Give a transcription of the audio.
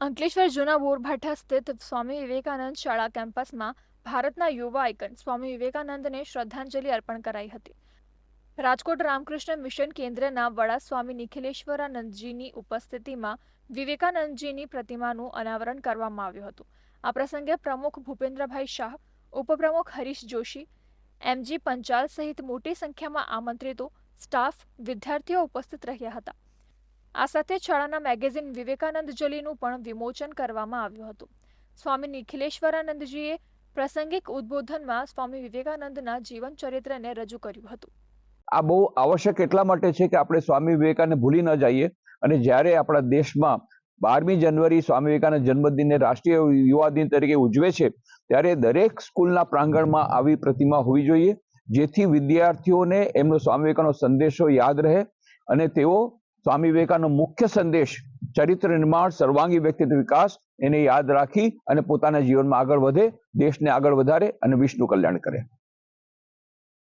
અંકલેશ્વર જૂના બોરભાઠા સ્થિત સ્વામી વિવેકાનંદ શાળા કેમ્પસમાં ભારતના યુવા આઇકન સ્વામી વિવેકાનંદને શ્રદ્ધાંજલિ અર્પણ કરાઈ હતી. રાજકોટ રામકૃષ્ણ મિશન કેન્દ્રના વડા સ્વામી નિખિલેશ્વરાનંદજીની ઉપસ્થિતિમાં વિવેકાનંદજીની પ્રતિમાનું અનાવરણ કરવામાં આવ્યું હતું. આ પ્રસંગે પ્રમુખ ભૂપેન્દ્રભાઈ શાહ, ઉપપ્રમુખ હરીશ જોશી, એમજી પંચાલ સહિત મોટી સંખ્યામાં આમંત્રિતો, સ્ટાફ, વિદ્યાર્થીઓ ઉપસ્થિત રહ્યા હતા. આ સાથે શાળાના મેગેઝિન વિવેકાનંદ જલીનું પણ વિમોચન કરવામાં આવ્યું હતું. સ્વામી નિખિલેશ્વરાનંદજીએ પ્રાસંગિક ઉદ્બોધનમાં સ્વામી વિવેકાનંદના જીવન ચરિત્રને રજૂ કર્યું હતું. આ બહુ આવશ્યક એટલા માટે છે કે આપણે સ્વામી વિવેકાનંદ ભૂલી ન જઈએ અને જ્યારે આપણા દેશમાં બારમી જાન્યુઆરી સ્વામી વિવેકાનંદ જન્મદિનને રાષ્ટ્રીય યુવા દિન તરીકે ઉજવે છે, ત્યારે દરેક સ્કૂલના પ્રાંગણમાં આવી પ્રતિમા હોવી જોઈએ, જેથી વિદ્યાર્થીઓને એમનો સ્વામી વિવેકાનંદ સંદેશો યાદ રહે અને તેઓ સ્વામી વિવેકાનંદ મુખ્ય સંદેશ ચરિત્ર નિર્માણ, સર્વાંગી વ્યક્તિત્વ વિકાસ એને યાદ રાખી અને પોતાના જીવનમાં આગળ વધે, દેશને આગળ વધારે અને વિશ્વનું કલ્યાણ કરે.